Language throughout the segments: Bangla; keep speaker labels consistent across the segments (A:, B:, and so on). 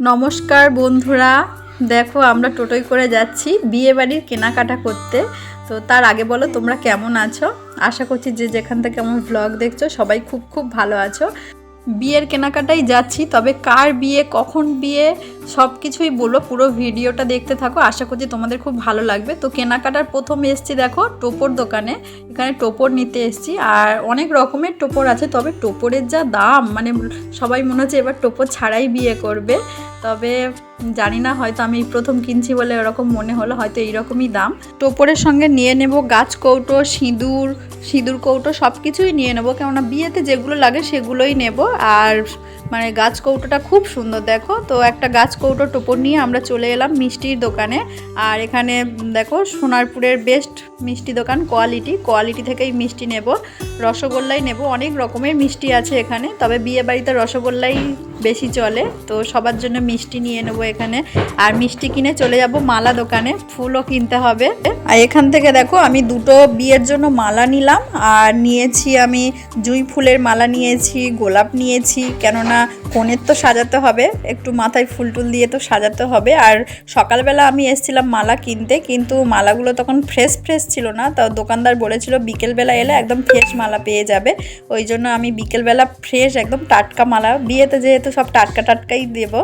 A: নমস্কার বন্ধুরা। দেখো, আমরা টোটোই করে যাচ্ছি বিয়ে বাড়ির কেনাকাটা করতে। তো তার আগে বলো, তোমরা কেমন আছো? আশা করছি যে যেখান থেকে আমার ব্লগ দেখছ, সবাই খুব খুব ভালো আছো। বিয়ের কেনাকাটাই যাচ্ছি, তবে কার বিয়ে, কখন বিয়ে সব কিছুই বলো পুরো ভিডিওটা দেখতে থাকো, আশা করছি তোমাদের খুব ভালো লাগবে। তো কেনাকাটার প্রথম এসছি দেখো, টোপর দোকানে। এখানে টোপর নিতে এসছি, আর অনেক রকমের টোপর আছে, তবে টোপরের যা দাম মানে সবাই মনে হচ্ছে এবার টোপর ছাড়াই বিয়ে করবে। তবে জানি না, হয়তো আমি প্রথম কিনছি বলে ওরকম মনে হলো, হয়তো এইরকমই দাম। টোপরের সঙ্গে নিয়ে নেব গাছ কৌটো, সিঁদুর সিঁদুর কৌটো সব কিছুই নিয়ে নেব, কেননা বিয়েতে যেগুলো লাগে সেগুলোই নেব। আর মানে গাছ কৌটোটা খুব সুন্দর, দেখো। তো একটা গাছ কৌটো টোপর নিয়ে আমরা চলে এলাম মিষ্টির দোকানে। আর এখানে, দেখো, সোনারপুরের বেস্ট মিষ্টি দোকান কোয়ালিটি কোয়ালিটি থেকেই মিষ্টি নেব। রসগোল্লাই নেব, অনেক রকমের মিষ্টি আছে এখানে, তবে বিয়ে বাড়িতে রসগোল্লাই বেশি চলে, তো সবার জন্য মিষ্টি নিয়ে নেব এখানে। আর মিষ্টি কিনে চলে যাব মালা দোকানে, ফুলও কিনতে হবে। আর এখান থেকে, দেখো, আমি দুটো বিয়ের জন্য মালা নিলাম, আর নিয়েছি আমি জুঁই ফুলের মালা নিয়েছি, গোলাপ নিয়েছি, কেননা কনের তো সাজাতে হবে, একটু মাথায় ফুল টুল দিয়ে তো সাজাতে হবে। আর সকালবেলা আমি এসেছিলাম মালা কিনতে, কিন্তু মালাগুলো তখন ফ্রেশ ফ্রেশ ছিল না। তো দোকানদার বলেছিল বিকেলবেলা এলে একদম ফ্রেশ মালা পেয়ে যাবে। ওই জন্য আমি বিকেলবেলা ফ্রেশ একদম টাটকা মালা, বিয়েতে যেহেতু সব টাটকা টাটকাই দেব।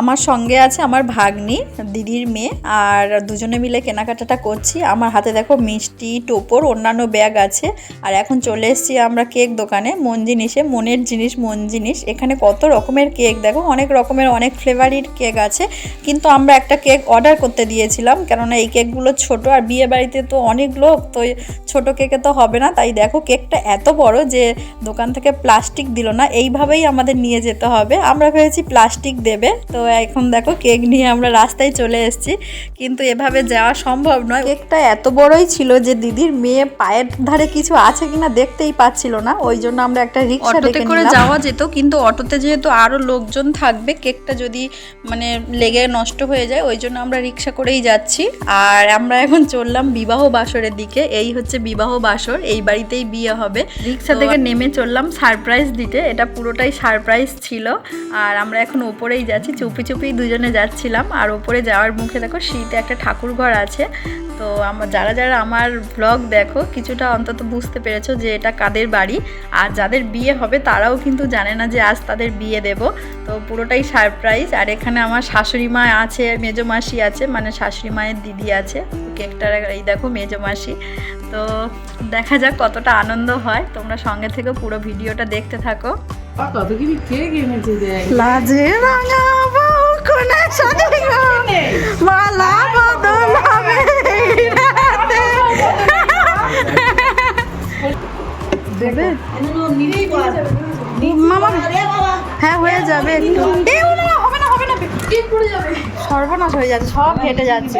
A: আমার সঙ্গে আছে আমার ভাগ্নি, দিদির মেয়ে, আর দুজনে মিলে কেনাকাটাটা করছি। আমার হাতে দেখো মিষ্টি, টোপর, অন্যান্য ব্যাগ আছে। আর এখন চলে এসেছি আমরা কেক দোকানে, মন জিনিসে মনের জিনিস, মন জিনিস। এখানে কত রকমের কেক, দেখো অনেক রকমের, অনেক ফ্লেভারির কেক আছে। কিন্তু আমরা একটা কেক অর্ডার করতে দিয়েছিলাম, কেননা এই কেকগুলো ছোট, আর বিয়ে বাড়িতে তো অনেক লোক, তো ছোট কেকে তো হবে না। তাই দেখো কেকটা এত বড় যে দোকান থেকে প্লাস্টিক দিল না, এইভাবেই আমাদের নিয়ে যেতে হবে। আমরা ভেবেছি প্লাস্টিক দেবে। তো এখন দেখো কেক নিয়ে আমরা রাস্তায় চলে এসেছি। কিন্তু এভাবে যাওয়া সম্ভব নয়। কেকটা এত বড়ই ছিল যে দিদির মেয়ে পায়ের ধারে কিছু আছে কিনা দেখতেই পাচ্ছিল না। ওই জন্য আমরা একটা রিক্সা ডেকে
B: করে যাওয়া যেত কিন্তু অটোতে যেহেতু আরও লোকজন থাকবে কেকটা যদি মানে লেগে নষ্ট হয়ে যায় ওই জন্য আমরা রিক্সা করেই যাচ্ছি।
A: আর আমরা এখন চললাম বিবাহ বাসরের দিকে। এই হচ্ছে বিবাহ বাসর এই বাড়িতেই বিয়ে হবে। রিক্সা থেকে নেমে চললাম সারপ্রাইজ দিতে। এটা পুরোটাই সারপ্রাইজ ছিল। আর আমরা এখন ওপরেই যাচ্ছি। চুপি চুপি দুজনে যাচ্ছিলাম। আর ওপরে যাওয়ার মুখে দেখো শীতে একটা ঠাকুর ঘর আছে। তো আমার যারা যারা আমার ব্লগ দেখো, কিছুটা অন্তত বুঝতে পেরেছ যে এটা কাদের বাড়ি। আর যাদের বিয়ে হবে তারাও কিন্তু জানে না যে আজ তাদের বিয়ে দেব। তো পুরোটাই সারপ্রাইজ আর এখানে আমার শাশুড়ি মা আছে, মেজো মাসি আছে মানে শাশুড়ি মায়ের দিদি আছে। কেকটার এই দেখো মেজো মাসি। তো দেখা যাক কতটা আনন্দ হয়। তোমরা সঙ্গে থেকে পুরো ভিডিওটা দেখতে থাকো। কোনে সাজিব মালা বদল হবে হ্যাঁ হয়ে যাবে সর্বনাশ হয়ে যাচ্ছে সব ফেটে যাচ্ছে।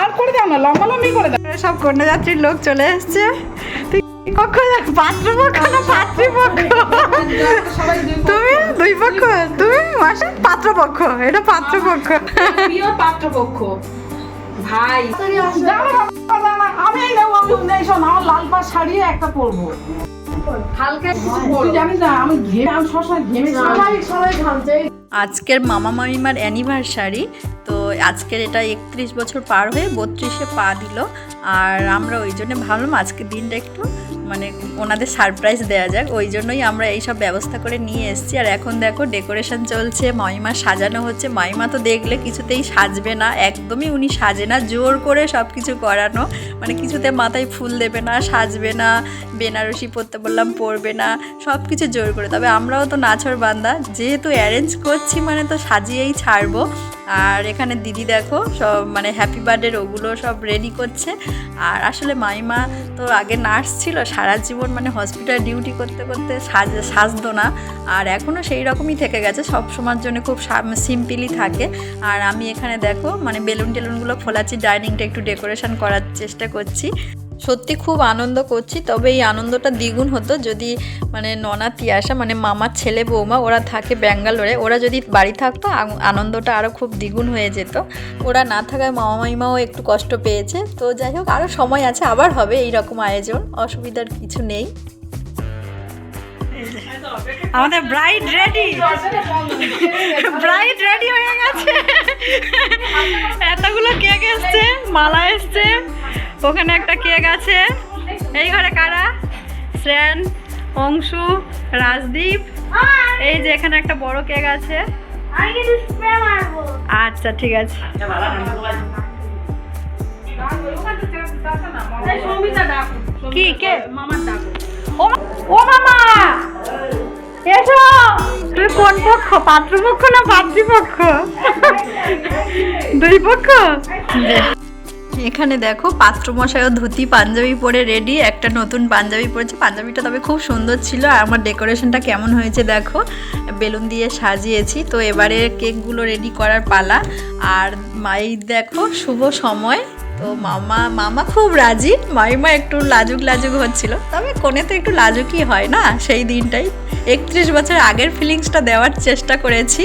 C: আর করে দাও না লম্বা লম্বি করে দাও।
A: সব কন্যাযাত্রীর লোক চলে এসছে। পক্ষ পাত্রপক্ষ না পাত্রীপক্ষ? তুমি দুই পক্ষ তুমি মাসে পাত্রপক্ষ এটা পাত্রপক্ষ।
C: পাত্রপক্ষ ভাই। দাঁড়া, দাঁড়া, দাঁড়া, আমি এই নেব আমি নেই শোন আমার লাল পাড় শাড়ি একটা পরবো হালকা তুই জানিস না আমি ঘেমে আমি সবসময় ঘেমে সবাই সবাই ঘামছে
A: আজকের মামা মামিমার অ্যানিভার্সারি তো আজকের এটা একত্রিশ বছর পার হয়ে বত্রিশে পা দিল আর আমরা ওই জন্য ভাবলাম আজকের দিনটা একটু মানে ওনাদের সারপ্রাইজ দেওয়া যাক। ওই জন্যই আমরা এই সব ব্যবস্থা করে নিয়ে এসেছি। আর এখন দেখো ডেকোরেশন চলছে মামিমা সাজানো হচ্ছে। মামিমা তো দেখলে কিছুতেই সাজবে না। একদমই উনি সাজে না। জোর করে সব কিছু করানো। মানে কিছুতে মাথায় ফুল দেবে না, সাজবে না, বেনারসি পরতে বললাম, পরবে না সব কিছু জোর করে। তবে আমরাও তো নাছর বান্দা। যেহেতু অ্যারেঞ্জ করছি মানে তো সাজিয়েই ছাড়বো। আর এখানে দিদি দেখো, সব মানে হ্যাপি বার্থডের ওগুলো সব রেডি করছে। আর আসলে মাইমা তো আগে নার্স ছিল, সারা জীবন মানে হসপিটাল ডিউটি করতে করতে সাজ, সাজতো না। আর এখনও সেই রকমই থেকে গেছে, সব সময়ের জন্য খুব সিম্পলি থাকে। আর আমি এখানে দেখো মানে বেলুন টেলুনগুলো ফোলাচ্ছি ডাইনিংটা একটু ডেকোরেশন করার চেষ্টা করছি। সত্যি খুব আনন্দ করছি, তবে এই আনন্দটা দ্বিগুণ হতো যদি মানে ননা তিয়াসা মানে মামার ছেলে বৌমা, ওরা থাকে ব্যাঙ্গালোরে, ওরা যদি বাড়ি থাকতো আনন্দটা আরও খুব দ্বিগুণ হয়ে যেত। ওরা না থাকায় মামা মাইমাও একটু কষ্ট পেয়েছে, তো যাই হোক আরও সময় আছে, আবার হবে এই রকম আয়োজন, অসুবিধার কিছু নেই। আমাদের ব্রাইড রেডি ব্রাইড রেডি হয়ে গেছে। এতগুলো কেক এসছে, মালা এসছে। ওখানে একটা কেক আছে। এই ঘরে কারা? শ্রেয়ান, অংশু, রাজদীপ। এই যে এখানে একটা বড় কেক আছে। আচ্ছা ঠিক আছে। কি কে ও মামা! এসো! তুই কোন পক্ষ? পাত্রপক্ষ না পাত্রীপক্ষ? দুই পক্ষ? এখানে দেখো পাত্রমশাইও ধুতি, পাঞ্জাবি পরে রেডি একটা নতুন পাঞ্জাবি পরেছে। পাঞ্জাবিটা তবে খুব সুন্দর ছিল আর আমার ডেকোরেশনটা কেমন হয়েছে দেখো। বেলুন দিয়ে সাজিয়েছি, তো এবারে কেকগুলো রেডি করার পালা। আর মাই দেখো, শুভ সময়। তো মামা মামা খুব রাজি। মাইমা একটু লাজুক লাজুক হচ্ছিল। তবে কোনে তো একটু লাজুকই হয় না? সেই দিনটাই। একত্রিশ বছর আগের ফিলিংসটা দেওয়ার চেষ্টা করেছি।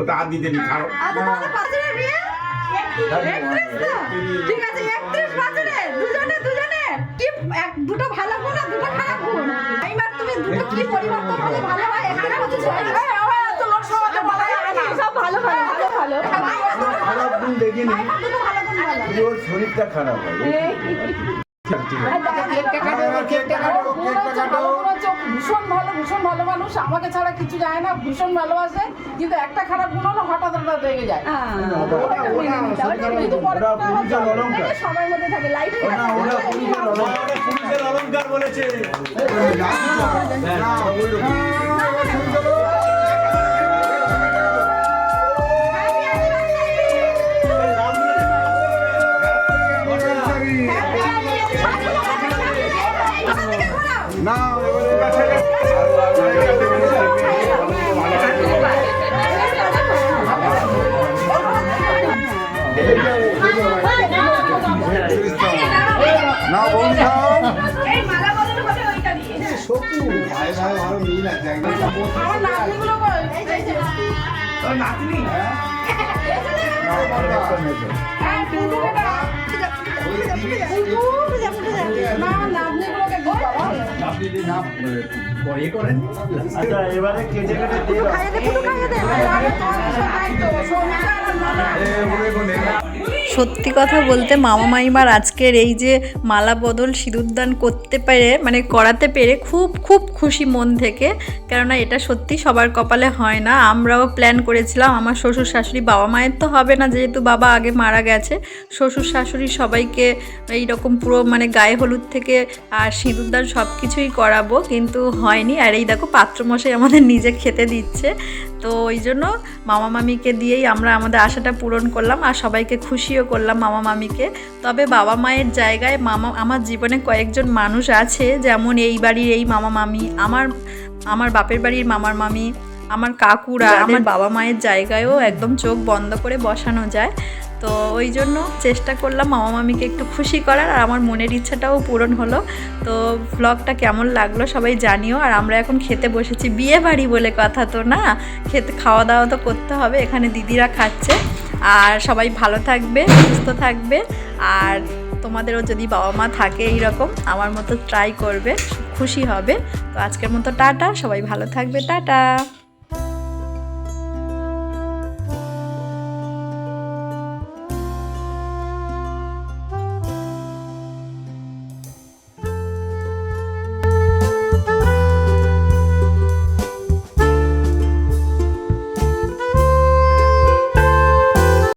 D: ওটা আর দিতে নি ছাড়ো
A: ঠিক আছে একত্রিশ বছরে দুজনে দুজনে। কি এক দুটো ভালো গুণ আর দুটো খারাপ গুণ? এইবার তুমি দুটো কি পরিবর্তন হলে ভালো হয়? এখানে হচ্ছে ছয় সব ভালো ভালো। ভালো ভালো
D: খারাপ গুণ দেখিনি।
A: দুটো ভালো গুণ ভালো
D: শুধু ওর শরীরটা খারাপ হয়। ঠিক আছে।
C: ভীষণ ভালো ভীষণ ভালো মানুষ আমাকে ছাড়া কিছু যায় না ভীষণ ভালোবাসে কিন্তু একটা খারাপ গুণ হলো হঠাৎ হঠাৎ রেগে যায়
A: সবার মধ্যে থাকে লাইফ
D: অলঙ্কার
E: বলেছে আচ্ছা এবারে কেটে কেটে দিয়ে
A: সত্যি কথা বলতে মামা মাইমার আজকের এই যে মালা বদল সিঁদুরদান করতে পেরে মানে করাতে পেরে খুব খুব খুশি মন থেকে। কেননা এটা সত্যি সবার কপালে হয় না। আমরাও প্ল্যান করেছিলাম, আমার শ্বশুর শাশুড়ি বাবা মায়ের তো হবে না, যেহেতু বাবা আগে মারা গেছে। শ্বশুর শাশুড়ি সবাইকে এই রকম পুরো মানে গায়ে হলুদ থেকে আর সিঁদুরদান সব কিছুই করাবো, কিন্তু হয়নি। আর এই দেখো পাত্রমশাই আমাদের নিজে খেতে দিচ্ছে। তো ওই জন্য মামা মামিকে দিয়েই আমরা আমাদের আশাটা পূরণ করলাম। আর সবাইকে খুশিও করলাম মামা মামিকে। তবে বাবা মায়ের জায়গায় মামা আমার জীবনে কয়েকজন মানুষ আছে যেমন এই বাড়ির এই মামা মামি আমার আমার বাপের বাড়ির মামার মামি আমার কাকুরা আমার বাবা মায়ের জায়গায়ও একদম চোখ বন্ধ করে বসানো যায়। তো ওই জন্য চেষ্টা করলাম মামা মামিকে একটু খুশি করার, আর আমার মনের ইচ্ছাটাও পূরণ হলো। তো ব্লগটা কেমন লাগল সবাই জানিও, আর আমরা এখন খেতে বসেছি বিয়ে বাড়ি বলে কথা তো না, খেতে খাওয়া দাওয়া তো করতে হবে, এখানে দিদিরা খাচ্ছে। আর সবাই ভালো থাকবে, সুস্থ থাকবে, আর তোমাদেরও যদি বাবা মা থাকে এই রকম আমার মতো ট্রাই করবে, খুশি হবে। তো আজকের মতো টাটা, সবাই ভালো থাকবে, টাটা।